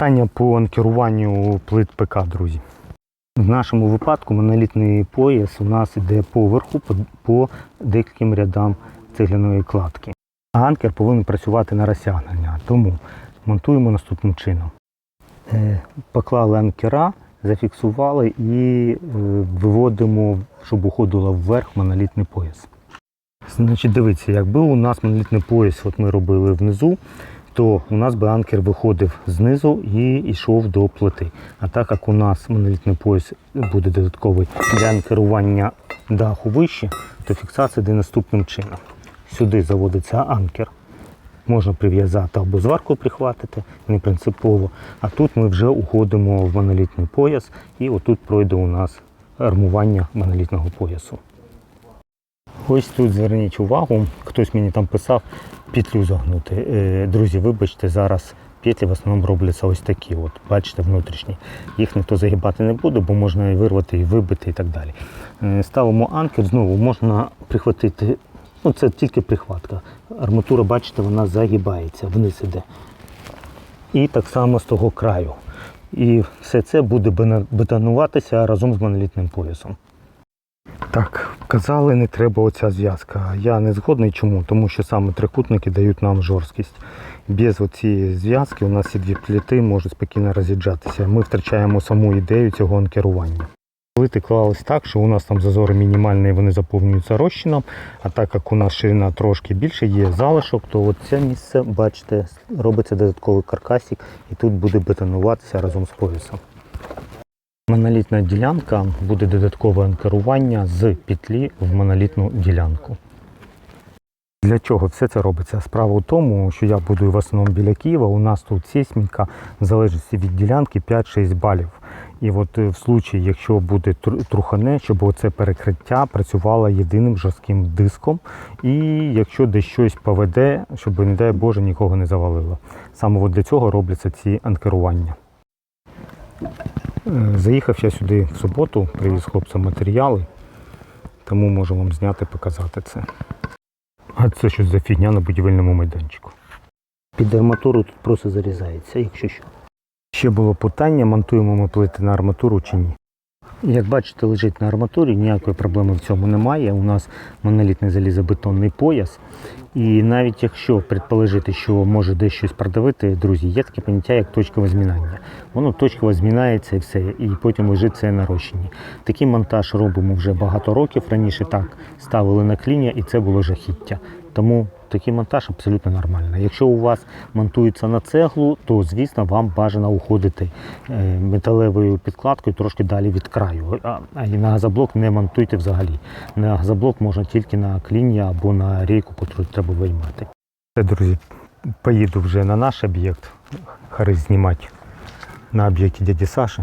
Питання по анкеруванню плит ПК, друзі. В нашому випадку монолітний пояс у нас йде поверху по, декільким рядам цегляної кладки. А анкер повинен працювати на розтягнення. Тому монтуємо наступним чином. Е, Поклали анкера, зафіксували і е, виводимо, щоб уходило вверх монолітний пояс. Значить, дивіться, якби у нас монолітний пояс, от ми робили внизу, то у нас би анкер виходив знизу і йшов до плити. А так як у нас монолітний пояс буде додатковий для анкерування даху вище, то фіксація йде наступним чином. Сюди заводиться анкер. Можна прив'язати або зварку прихватити, не принципово. А тут ми вже уходимо в монолітний пояс, і отут пройде у нас армування монолітного поясу. Ось тут зверніть увагу, хтось мені там писав петлю загнути. Е, Друзі, вибачте, зараз петлі в основному робляться ось такі. От, бачите, внутрішні. Їх ніхто загибати не буде, бо можна і вирвати, і вибити, і так далі. Е, Ставимо анкер, знову можна прихватити. Ну, це тільки прихватка. Арматура, бачите, вона загибається, вниз іде. І так само з того краю. І все це буде бетонуватися разом з монолітним поясом. Так, казали, не треба оця зв'язка. Я не згодний чому, тому що саме трикутники дають нам жорсткість. Без цієї зв'язки у нас ці дві пліти можуть спокійно роз'їжджатися. Ми втрачаємо саму ідею цього анкерування. Плити клались так, що у нас там зазори мінімальні, вони заповнюються розчином, а так як у нас ширина трошки більше, є залишок, то це місце, бачите, робиться додатковий каркасик і тут буде бетонуватися разом з поясом. Монолітна ділянка буде додаткове анкерування з петлі в монолітну ділянку. Для чого все це робиться? Справа в тому, що я будую в основному біля Києва. У нас тут сейсміка в залежності від ділянки 5-6 балів. І от е, в случаї, якщо буде трухане, щоб оце перекриття працювало єдиним жорстким диском, і якщо десь щось поведе, щоб, не дай Боже, нікого не завалило. Саме от для цього робляться ці анкерування. Заїхав я сюди в суботу, привіз хлопцям матеріали, тому можу вам зняти, показати це. А це щось за фігня на будівельному майданчику. Під арматуру тут просто зарізається, якщо що. Ще було питання, монтуємо ми плити на арматуру чи ні. Як бачите, лежить на арматурі, ніякої проблеми в цьому немає. У нас монолітний залізобетонний пояс. І навіть якщо предположити, що може десь щось продавити, друзі, є таке поняття, як точкове змінання. Воно точково змінається і все, і потім лежить це на розчині. Такий монтаж робимо вже багато років. Раніше так ставили на кління, і це було жахіття. Тому такий монтаж абсолютно нормальний. Якщо у вас монтується на цеглу, то звісно вам бажано уходити е, металевою підкладкою трошки далі від краю. А на газоблок не монтуйте взагалі. На газоблок можна тільки на кління або на рейку, яку треба виймати. Це, друзі, поїду вже на наш об'єкт, хари знімати на об'єкті дяді Саші.